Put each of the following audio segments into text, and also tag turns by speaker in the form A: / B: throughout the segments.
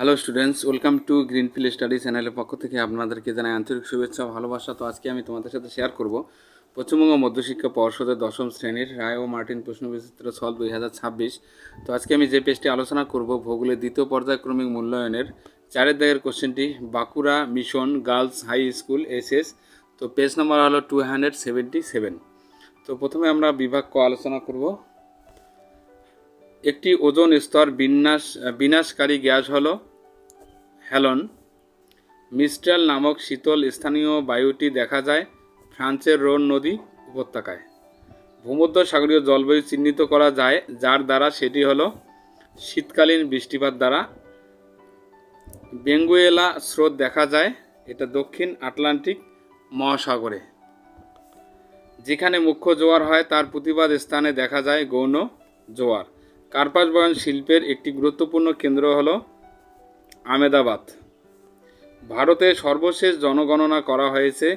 A: Hello students welcome to Greenfield study চ্যানেলের পক্ষ থেকে আপনাদেরকে জানাই আন্তরিক শুভেচ্ছা ভালোবাসা। তো আজকে আমি তোমাদের সাথে শেয়ার করব পশ্চিমবঙ্গ মধ্যশিক্ষা পর্ষদের দশম শ্রেণির রায় ও মার্টিন প্রশ্ন বিচিত্র সল দুই হাজার ছাব্বিশ। তো আজকে আমি যে পেজটি আলোচনা করব ভূগোলের দ্বিতীয় পর্যায়ক্রমিক মূল্যায়নের চারের দাগের কোশ্চেনটি Bankura mission girls high school SS তো পেজ নাম্বার হলো টু হান্ড্রেড সেভেন্টি সেভেন তো প্রথমে আমরা বিভাগ ক আলোচনা করব। একটি ওজন স্তর বিন্যাস, বিনাশকারী গ্যাস হলো হ্যালন মিস্ট্রাল নামক শীতল স্থানীয় বায়ুটি দেখা যায় ফ্রান্সের রোন নদী উপত্যকায়। ভূমধ্য সাগরীয় জলবায়ু চিহ্নিত করা যায়, যার দ্বারা সেটি হলো শীতকালীন বৃষ্টিপাত দ্বারা। বেঙ্গুয়েলা স্রোত দেখা যায়, এটা দক্ষিণ আটলান্টিক মহাসাগরে। যেখানে মুখ্য জোয়ার হয়, তার প্রতিবাদ স্থানে দেখা যায় গৌণ জোয়ার। কার্পাস বয়ন শিল্পের একটি গুরুত্বপূর্ণ কেন্দ্র হলো আমেদাবাদ। ভারতে সর্বশেষ জনগণনা করা হয়েছে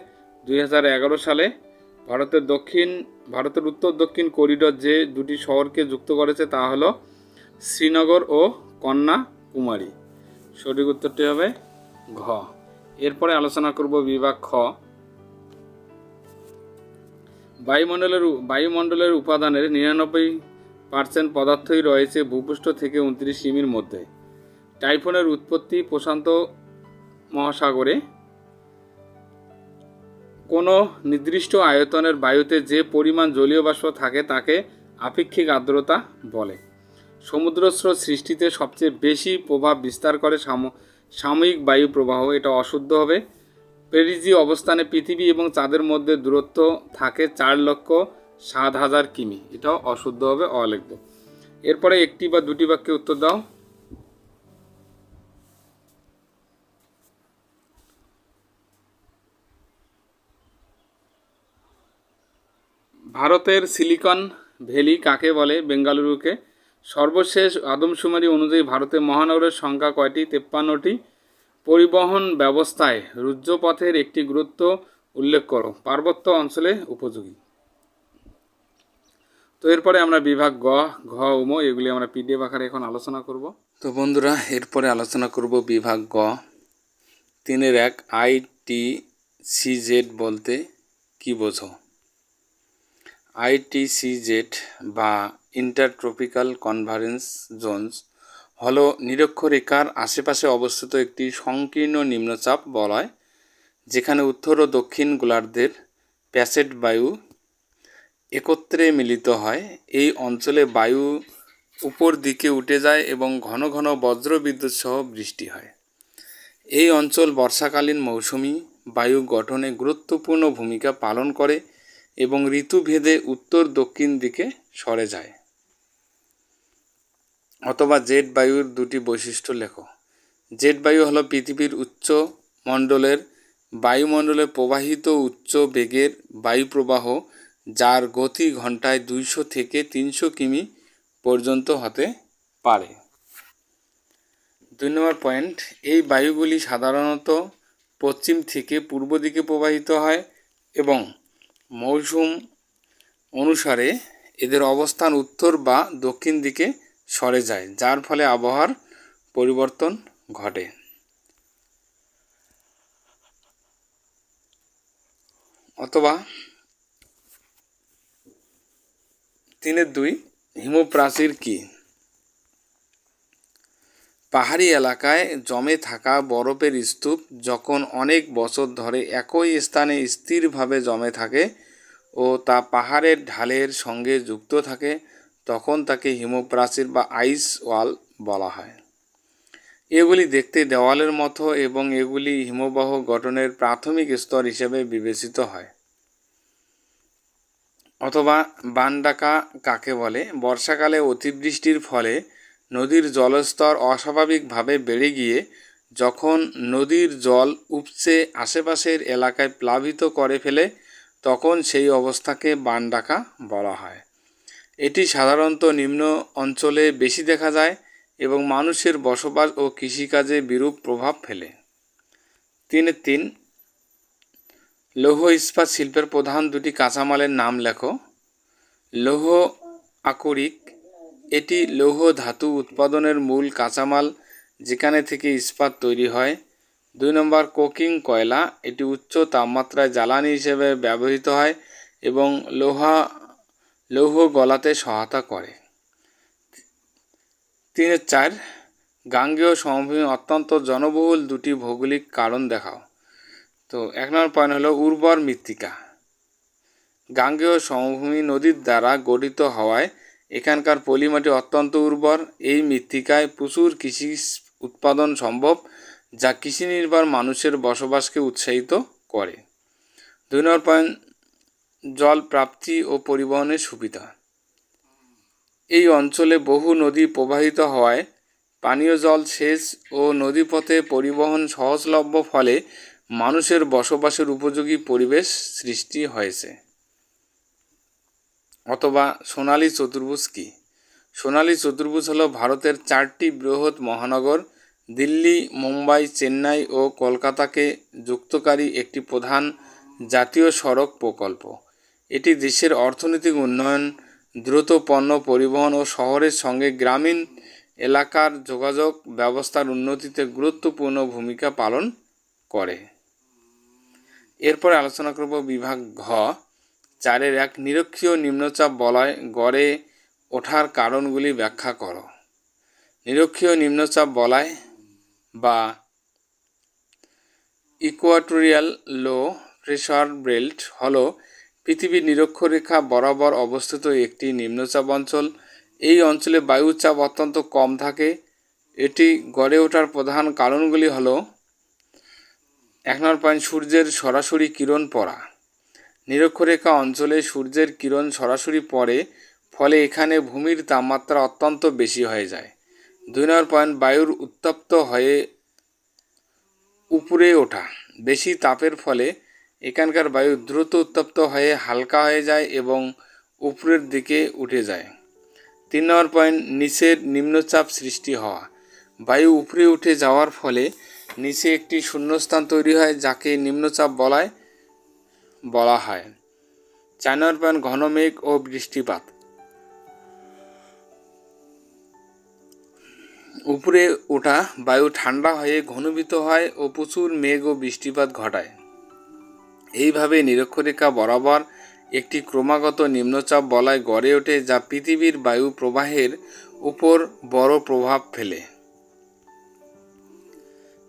A: দুই হাজার এগারো সালে। ভারতের দক্ষিণ, ভারতের উত্তর দক্ষিণ করিডোর যে দুটি শহরকে যুক্ত করেছে তা হলো শ্রীনগর ও কন্যাকুমারী। সঠিক উত্তরটি হবে ঘ। এরপরে আলোচনা করব বিভাগ খ। বায়ুমণ্ডলের বায়ুমণ্ডলের উপাদানের নিরানব্বই পার্সেন্ট পদার্থই রয়েছে ভূপৃষ্ঠ থেকে উনত্রিশ সিমির মধ্যে। টাইফনের উৎপত্তি প্রশান্ত মহাসাগরে। কোনো নির্দিষ্ট আয়তনের বায়ুতে যে পরিমাণ জলীয় বাষ্প থাকে তাকে আপেক্ষিক আর্দ্রতা বলে। সমুদ্রস্রোত সৃষ্টিতে সবচেয়ে বেশি প্রভাব বিস্তার করে সাম- সাময়িক বায়ু প্রবাহ, এটা অশুদ্ধ হবে। পেরিজি অবস্থানে পৃথিবী এবং চাঁদের মধ্যে দূরত্ব থাকে চার লক্ষ সাত হাজার কিমি, এটাও অশুদ্ধ হবে অলিখব এরপরে একটি বা দুটি বাক্যে উত্তর দাও। ভারতের সিলিকন ভ্যালি কাকে বলে বেঙ্গালুরুকে? সর্বশেষ আদমশুমারি অনুযায়ী ভারতের মহানগরের সংখ্যা কয়টি? তেপ্পান্নটি। পরিবহন ব্যবস্থায় রুজ্জপথের একটি গুরুত্ব উল্লেখ করো। পার্বত্য অঞ্চলে উপযোগী। তো এরপরে আমরা বিভাগ গ, ঘ, উম, এগুলি আমরা পিডিএফ আকারে এখন আলোচনা করব। তো বন্ধুরা, এরপরে আলোচনা করব বিভাগ গ। তিনের এক, আই, টি সিজেড বলতে কি বোঝো? আইটিসিজেড বা ইন্টারট্রপিক্যাল কনভারেন্স জোনস হলো নিরক্ষরেখার আশেপাশে অবস্থিত একটি সংকীর্ণ নিম্নচাপ বলয়, যেখানে উত্তর ও দক্ষিণ গোলার্ধের প্যাসেট বায়ু একত্রে মিলিত হয়। এই অঞ্চলে বায়ু উপর দিকে উঠে যায় এবং ঘন ঘন বজ্রবিদ্যুৎ সহ বৃষ্টি হয়। এই অঞ্চল বর্ষাকালীন মৌসুমি বায়ু গঠনে গুরুত্বপূর্ণ ভূমিকা পালন করে। এবং ঋতুভেদে উত্তর দক্ষিণ দিকে সরে যায়। অথবা জেট বায়ুর দুটি বৈশিষ্ট্য লেখো। জেট বায়ু হলো পৃথিবীর উচ্চ মণ্ডলের বায়ুমণ্ডলে প্রবাহিত উচ্চ বেগের বায়ুপ্রবাহ, যার গতি ঘন্টায় দুইশো থেকে তিনশো কিমি পর্যন্ত হতে পারে। দুই নম্বর পয়েন্ট, এই বায়ুগুলি সাধারণত পশ্চিম থেকে পূর্ব দিকে প্রবাহিত হয় এবং মৌসুম অনুসারে এদের অবস্থান উত্তর বা দক্ষিণ দিকে সরে যায়, যার ফলে আবহাওয়ার পরিবর্তন ঘটে। অথবা তিনের দুই, হিমপ্রাচীর কি? পাহাড়ি এলাকায় জমে থাকা বরফের স্তূপ যখন অনেক বছর ধরে একই স্থানে স্থিরভাবে জমে থাকে ও তা পাহাড়ের ঢালের সঙ্গে যুক্ত থাকে, তখন তাকে হিমপ্রাচীর বা আইস ওয়াল বলা হয়। এগুলি দেখতে দেওয়ালের মতো এবং এগুলি হিমবাহ গঠনের প্রাথমিক স্তর হিসেবে বিবেচিত হয়। অথবা বানডাকা কাকে বলে? বর্ষাকালে অতিবৃষ্টির ফলে নদীর জলস্তর অস্বাভাবিকভাবে বেড়ে গিয়ে যখন নদীর জল উপচে আশেপাশের এলাকায় প্লাবিত করে ফেলে তখন সেই অবস্থাকে বানডাকা বলা হয়। এটি সাধারণত নিম্ন অঞ্চলে বেশি দেখা যায় এবং মানুষের বসবাস ও কৃষিকাজে বিরূপ প্রভাব ফেলে। তিনের তিন, লৌহ ইস্পাত শিল্পের প্রধান দুটি কাঁচামালের নাম লেখো। লৌহ আকরিক, এটি লৌহ ধাতু উৎপাদনের মূল কাঁচামাল যেখানে থেকে ইস্পাত তৈরি হয়। দুই নম্বর কোকিং কয়লা, এটি উচ্চ তাপমাত্রায় জ্বালানি হিসেবে ব্যবহৃত হয় এবং লোহা, লৌহ গলাতে সহায়তা করে। তিনের চার, গাঙ্গেয় সমভূমি অত্যন্ত জনবহুল দুটি ভৌগোলিক কারণ দেখাও। তো এক নম্বর পয়েন্ট হলো উর্বর মৃত্তিকা। গাঙ্গেয় সমভূমি নদীর দ্বারা গঠিত হওয়ায় এখানকার পলিমাটি অত্যন্ত উর্বর। এই মৃত্তিকায় প্রচুর কৃষি উৎপাদন সম্ভব। যা কৃষি নির্ভর মানুষের বসবাসকে উৎসাহিত করে। দুই নম্বর পয়েন্ট, জল প্রাপ্তি ও পরিবহনের সুবিধা। এই অঞ্চলে বহু নদী প্রবাহিত হওয়ায় পানীয় জল সেচ ও নদীপথে পরিবহন সহজলভ্য ফলে মানুষের বসবাসের উপযোগী পরিবেশ সৃষ্টি হয়েছে। অথবা সোনালী চতুর্ভুজ কি? সোনালী চতুর্ভুজ হলো ভারতের চারটি বৃহৎ মহানগর দিল্লি, মুম্বাই, চেন্নাই ও কলকাতাকে যুক্তকারী একটি প্রধান জাতীয় সড়ক প্রকল্প। এটি দেশের অর্থনৈতিক উন্নয়ন, দ্রুত পণ্য পরিবহন ও শহরের সঙ্গে গ্রামীণ এলাকার যোগাযোগ ব্যবস্থার উন্নতিতে গুরুত্বপূর্ণ ভূমিকা পালন করে। এরপরে আলোচনা করব বিভাগ ঘ। চারের এক নিরক্ষীয় নিম্নচাপ বলয় গড়ে ওঠার কারণগুলি ব্যাখ্যা করো। নিরক্ষীয় নিম্নচাপ বলয় বা ইকুয়াটোরিয়াল লো প্রেশার বেল্ট হলো পৃথিবীর নিরক্ষরেখা বরাবর অবস্থিত একটি নিম্নচাপ অঞ্চল। এই অঞ্চলে বায়ুর চাপ অত্যন্ত কম থাকে। এটি গড়ে ওঠার প্রধান কারণগুলি হল এক নম্বর পয়েন্ট, সূর্যের সরাসরি কিরণ পড়া। নিরক্ষরেখা অঞ্চলে সূর্যের কিরণ সরাসরি পড়ে, ফলে এখানে ভূমির তাপমাত্রা অত্যন্ত বেশি হয়ে যায়। দুই নম্বর পয়েন্ট বায়ুর উত্তপ্ত হয়ে উপরে ওঠা। বেশি তাপের ফলে এখানকার বায়ু দ্রুত উত্তপ্ত হয়ে হালকা হয়ে যায় এবং উপরের দিকে উঠে যায়। তিন নম্বর পয়েন্ট নিচের নিম্নচাপ সৃষ্টি হওয়া। বায়ু উপরে উঠে যাওয়ার ফলে নিচে একটি শূন্যস্থান তৈরি হয় যাকে নিম্নচাপ বলায় বলা হয়। চার নম্বর পয়েন্ট ঘন মেঘ ও বৃষ্টিপাত। উপরে ওঠা বায়ু ঠান্ডা হয়ে ঘনীভূত হয় ও প্রচুর মেঘ ও বৃষ্টিপাত ঘটায়। এইভাবে নিরক্ষরেখা বরাবর একটি ক্রমাগত নিম্নচাপ বলয় গড়ে ওঠে যা পৃথিবীর বায়ু প্রবাহের উপর বড় প্রভাব ফেলে।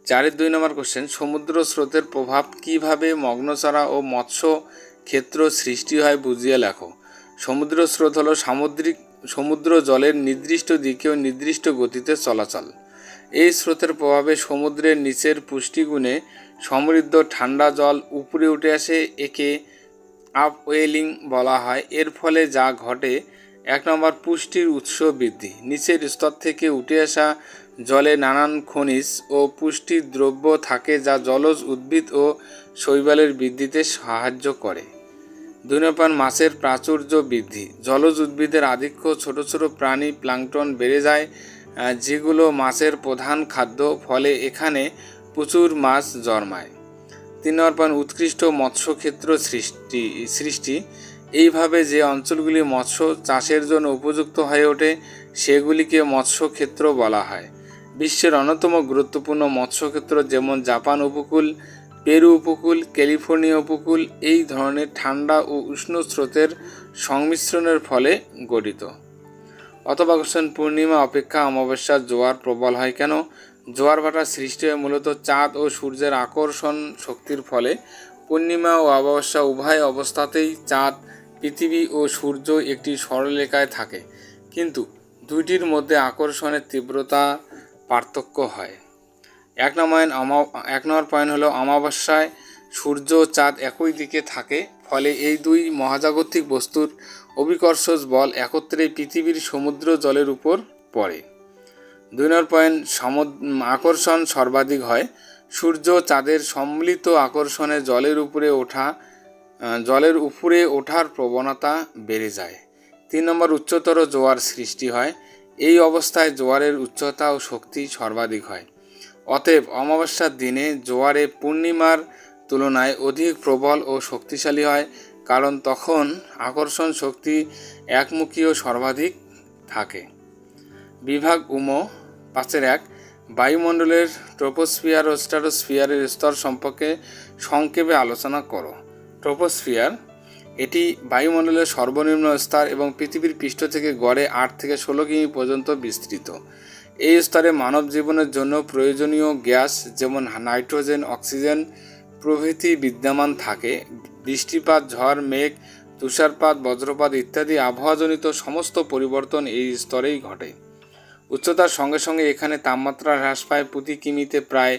A: চারের দুই নম্বর কোশ্চেন সমুদ্র স্রোতের প্রভাব কীভাবে মগ্নচড়া ও মৎস্য ক্ষেত্র সৃষ্টি হয় বুঝিয়ে লেখো। সমুদ্র স্রোত হলো সামুদ্রিক সমুদ্র জলের নির্দিষ্ট দিকে ও নির্দিষ্ট গতিতে চলাচল। এই স্রোতের প্রভাবে সমুদ্রের নিচের পুষ্টিগুণে সমৃদ্ধ ঠান্ডা জল উপরে উঠে আসে, একে আপওয়েলিং বলা হয়। এর ফলে যা ঘটে, এক নম্বর পুষ্টির উৎস বৃদ্ধি। নিচের স্তর থেকে উঠে আসা জলে নানান খনিজ ও পুষ্টি দ্রব্য থাকে যা জলজ উদ্ভিদ ও শৈবালের বৃদ্ধিতে সাহায্য করে। নম্বর মাছের প্রাচুর্য বৃদ্ধি। জলজ উদ্ভিদের আধিক্য ছোট ছোট প্রাণী প্লাঙ্কটন বেড়ে যায় যেগুলো মাছের প্রধান খাদ্য, ফলে এখানে প্রচুর মাছ জন্মায়। তিন নম্বর, উৎকৃষ্ট মৎস্যক্ষেত্র সৃষ্টি সৃষ্টি। এইভাবে যে অঞ্চলগুলি মৎস্য চাষের জন্য উপযুক্ত হয়ে ওঠে, সেগুলিকে মৎস্যক্ষেত্র বলা হয়। বিশ্বের অন্যতম গুরুত্বপূর্ণ মৎস্যক্ষেত্র যেমন জাপান উপকূল পেরু উপকূল, ক্যালিফোর্নিয়া উপকূল এই ধরনের ঠান্ডা ও উষ্ণ স্রোতের সংমিশ্রণের ফলে গঠিত। কোশ্চেন, পূর্ণিমা অপেক্ষা অমাবস্যার জোয়ার প্রবল হয় কেন? জোয়ার ভাটার সৃষ্টি হয় মূলত চাঁদ ও সূর্যের আকর্ষণ শক্তির ফলে। পূর্ণিমা ও অমাবস্যা উভয় অবস্থাতেই চাঁদ, পৃথিবী ও সূর্য একটি সরলরেখায় থাকে। কিন্তু দুইটির মধ্যে আকর্ষণের তীব্রতা পার্থক্য হয়। এক নম্বর আমা, এক নম্বর পয়েন্ট হলো অমাবস্যায় সূর্য চাঁদ একই দিকে থাকে, ফলে এই দুই মহাজাগতিক বস্তুর অভিকর্ষজ বল একত্রে পৃথিবীর সমুদ্র জলের উপর পড়ে। দুই নম্বর পয়েন্ট সম আকর্ষণ সর্বাধিক হয়। সূর্য চাঁদের সম্মিলিত আকর্ষণে জলের উপরে ওঠা জলের উপরে ওঠার প্রবণতা বেড়ে যায়। তিন নম্বর উচ্চতর জোয়ার সৃষ্টি হয়। এই অবস্থায় জোয়ারের উচ্চতা ও শক্তি সর্বাধিক হয়। অতএব অমাবস্যার দিনে জোয়ারে পূর্ণিমার তুলনায় অধিক প্রবল ও শক্তিশালী হয়, কারণ তখন আকর্ষণ শক্তি একমুখী ও সর্বাধিক থাকে। বিভাগ উম, পাঁচের এক, বায়ুমণ্ডলের ট্রোপোস্ফিয়ার ও স্ট্র্যাটোস্ফিয়ারের স্তর সম্পর্কে সংক্ষেপে আলোচনা করো। ট্রোপোস্ফিয়ার, এটি বায়ুমণ্ডলের সর্বনিম্ন স্তর এবং পৃথিবীর পৃষ্ঠ থেকে গড়ে আট থেকে ষোলো কিমি পর্যন্ত বিস্তৃত। এই স্তরে মানব জীবনের জন্য প্রয়োজনীয় গ্যাস যেমন নাইট্রোজেন, অক্সিজেন প্রভৃতি বিদ্যমান থাকে। বৃষ্টিপাত, ঝড়, মেঘ, তুষারপাত, বজ্রপাত ইত্যাদি আবহাওয়াজনিত সমস্ত পরিবর্তন এই স্তরেই ঘটে। উচ্চতার সঙ্গে সঙ্গে এখানে তাপমাত্রা হ্রাস পায় প্রতি কিমিতে প্রায়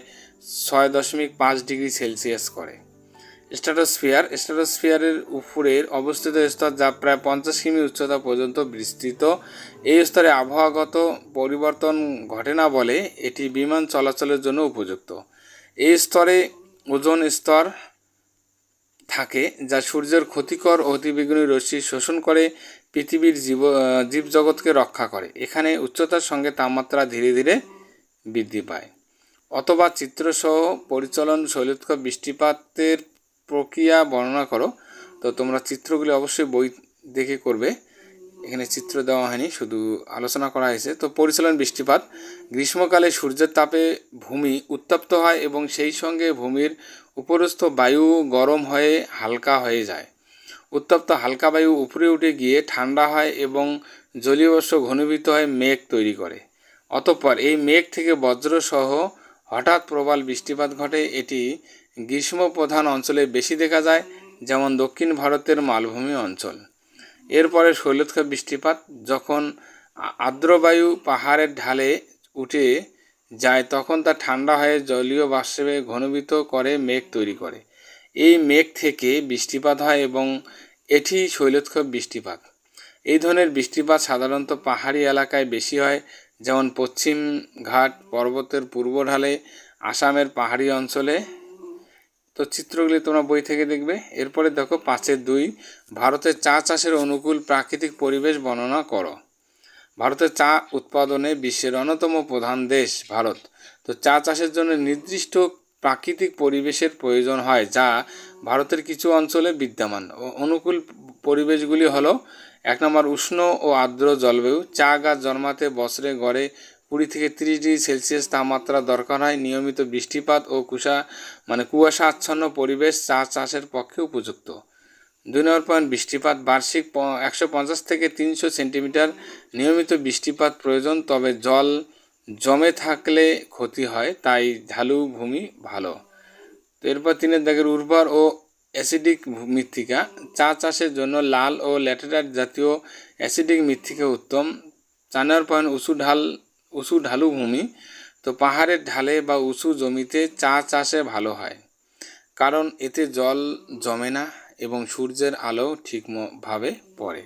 A: ছয় দশমিক পাঁচ ডিগ্রি সেলসিয়াস করে। স্ট্র্যাটোস্ফিয়ার স্ট্র্যাটোস্ফিয়ারের উপরের অবস্থিত স্তর যা প্রায় পঞ্চাশ কিমি উচ্চতা পর্যন্ত বিস্তৃত। এই স্তরে আবহাওয়াগত পরিবর্তন ঘটে না বলে এটি বিমান চলাচলের জন্য উপযুক্ত। এই স্তরে ওজোন স্তর থাকে যা সূর্যের ক্ষতিকর অতিবেগুনি রশ্মি শোষণ করে পৃথিবীর জীব জীবজগৎকে রক্ষা করে। এখানে উচ্চতার সঙ্গে তাপমাত্রা ধীরে ধীরে বৃদ্ধি পায়। অথবা চিত্রসহ পরিচালন শৈলোৎকর বৃষ্টিপাতের প্রক্রিয়া বর্ণনা করো। তো তোমরা চিত্রগুলি অবশ্যই বই দেখে করবে। এখানে চিত্র দেওয়া হয়নি, শুধু আলোচনা করা হয়েছে। তো পরিচালন বৃষ্টিপাত, গ্রীষ্মকালে সূর্যের তাপে ভূমি উত্তপ্ত হয় এবং সেই সঙ্গে ভূমির উপরস্থ বায়ু গরম হয়ে হালকা হয়ে যায়। উত্তপ্ত হালকা বায়ু উপরে উঠে গিয়ে ঠান্ডা হয় এবং জলীয় বর্ষ ঘনীভূত হয়ে মেঘ তৈরি করে। অতঃপর এই মেঘ থেকে বজ্রসহ হঠাৎ প্রবল বৃষ্টিপাত ঘটে। এটি গ্রীষ্ম প্রধান অঞ্চলে বেশি দেখা যায়, যেমন দক্ষিণ ভারতের মালভূমি অঞ্চল। এরপরে শৈলতকা বৃষ্টিপাত, যখন আর্দ্রবায়ু পাহাড়ের ঢালে উঠে যায়, তখন তা ঠান্ডা হয়ে জলীয় বাষ্পে ঘনীভূত করে মেঘ তৈরি করে। এই মেঘ থেকে বৃষ্টিপাত হয় এবং এটি শৈলতক্ষব বৃষ্টিপাত। এই ধরনের বৃষ্টিপাত সাধারণত পাহাড়ি এলাকায় বেশি হয়, যেমন পশ্চিম ঘাট পর্বতের পূর্ব ঢালে, আসামের পাহাড়ি অঞ্চলে তো চিত্রগুলি তোমরা বই থেকে দেখবে। এরপরে দেখো পাঁচের দুই, ভারতের চা চাষের অনুকূল প্রাকৃতিক পরিবেশ বর্ণনা করো। ভারতের চা উৎপাদনে বিশ্বের অন্যতম প্রধান দেশ, ভারত। তো চা চাষের জন্য নির্দিষ্ট প্রাকৃতিক পরিবেশের প্রয়োজন হয়, যা ভারতের কিছু অঞ্চলে বিদ্যমান। অনুকূল পরিবেশগুলি হলো, এক নম্বর উষ্ণ ও আর্দ্র জলবায়ু। চা গাছ জন্মাতে, বছরে গড়ে কুড়ি থেকে তিরিশ ডিগ্রি সেলসিয়াস তাপমাত্রা দরকার হয়। নিয়মিত বৃষ্টিপাত ও কুষা মানে কুয়াশা আচ্ছন্ন পরিবেশ চা চাষের পক্ষে উপযুক্ত। দুই নম্বর পয়েন্ট, বৃষ্টিপাত বার্ষিক একশো পঞ্চাশ থেকে তিনশো সেন্টিমিটার। নিয়মিত বৃষ্টিপাত প্রয়োজন, তবে জল জমে থাকলে ক্ষতি হয়, তাই ঢালু ভূমি ভালো। তো এরপর তিনের দাগের উর্বর ও অ্যাসিডিক মৃত্তিকা। চা চাষের জন্য লাল ও ল্যাটেরাইট জাতীয় অ্যাসিডিক মৃত্তিকা উত্তম। চার নম্বর পয়েন্ট, উঁচু ঢাল উঁচু ঢালু ভূমি, তো পাহাড়ের ঢালে বা উঁচু জমিতে চা চাষে ভালো হয়। কারণ এতে জল জমে না এবং সূর্যের আলো ঠিকভাবে পড়ে।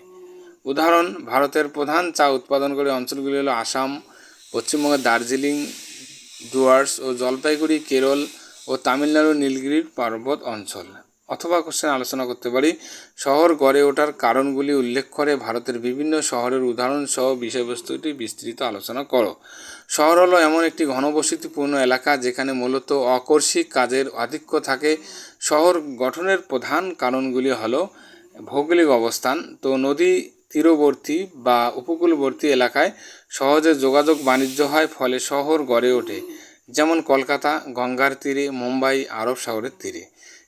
A: উদাহরণ, ভারতের প্রধান চা উৎপাদনকারী অঞ্চলগুলি হলো আসাম পশ্চিমবঙ্গের দার্জিলিং, ডুয়ার্স ও জলপাইগুড়ি, কেরল ও তামিলনাড়ু নীলগিরির পর্বত অঞ্চল। অথবা কোশ্চেন আলোচনা করতে পারি। শহর গড়ে ওঠার কারণগুলি উল্লেখ করে ভারতের বিভিন্ন শহরের উদাহরণ সহ বিষয়বস্তুটি বিস্তৃত আলোচনা করো। শহর হলো এমন একটি ঘনবসতিপূর্ণ এলাকা যেখানে মূলত অকর্ষিক কাজের আধিক্য থাকে। শহর গঠনের প্রধান কারণগুলি হলো ভৌগোলিক অবস্থান। তো নদী তীরবর্তী বা উপকূলবর্তী এলাকায় সহজে যোগাযোগ বাণিজ্য হয়, ফলে শহর গড়ে ওঠে। যেমন কলকাতা, গঙ্গার তীরে, মুম্বাই আরব সাগরের তীরে।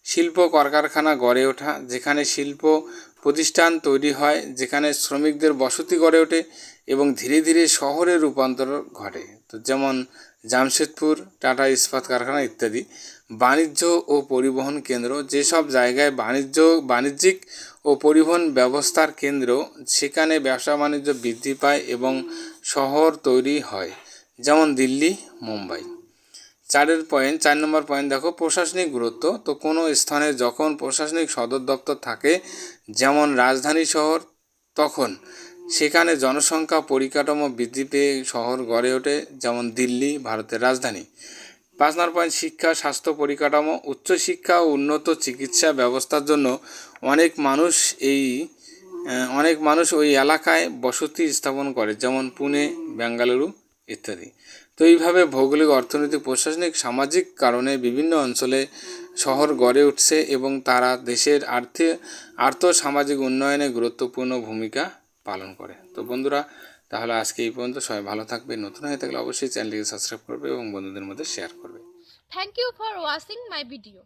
A: শিল্প কলকারখানা গড়ে ওঠা, যেখানে শিল্প প্রতিষ্ঠান তৈরি হয়, যেখানে শ্রমিকদের বসতি গড়ে ওঠে এবং ধীরে ধীরে শহরে রূপান্তর ঘটে। তো যেমন জামশেদপুর, টাটা ইস্পাত কারখানা ইত্যাদি বাণিজ্য ও পরিবহন কেন্দ্র, যেসব জায়গায় বাণিজ্য, বাণিজ্যিক ও পরিবহন ব্যবস্থার কেন্দ্র, সেখানে ব্যবসা বাণিজ্য বৃদ্ধি পায় এবং শহর তৈরি হয়। যেমন দিল্লি, মুম্বাই। চারের পয়েন্ট চার নম্বর পয়েন্ট দেখো, প্রশাসনিক গুরুত্ব। তো কোনো স্থানে যখন প্রশাসনিক সদর দপ্তর থাকে, যেমন রাজধানী শহর, তখন সেখানে জনসংখ্যা পরিকাঠামো বৃদ্ধি পেয়ে শহর গড়ে ওঠে, যেমন দিল্লি, ভারতের রাজধানী। পাঁচ নম্বর পয়েন্ট শিক্ষা, স্বাস্থ্য পরিকাঠামো। উচ্চশিক্ষা ও উন্নত চিকিৎসা ব্যবস্থার জন্য অনেক মানুষ এই অনেক মানুষ ওই এলাকায় বসতি স্থাপন করে, যেমন পুনে, বেঙ্গালুরু ইত্যাদি। তো এইভাবে ভৌগোলিক অর্থনৈতিক, প্রশাসনিক, সামাজিক কারণে বিভিন্ন অঞ্চলে শহর গড়ে উঠছে এবং তারা দেশের আর্থিক, আর্থ সামাজিক উন্নয়নে গুরুত্বপূর্ণ ভূমিকা পালন করে। তো বন্ধুরা, তাহলে আজকে এই পর্যন্ত। সবাই ভালো থাকবে নতুন হয়ে থাকলে অবশ্যই চ্যানেলটিকে সাবস্ক্রাইব করবে এবং বন্ধুদের মধ্যে শেয়ার করবে।
B: Thank you for watching my video.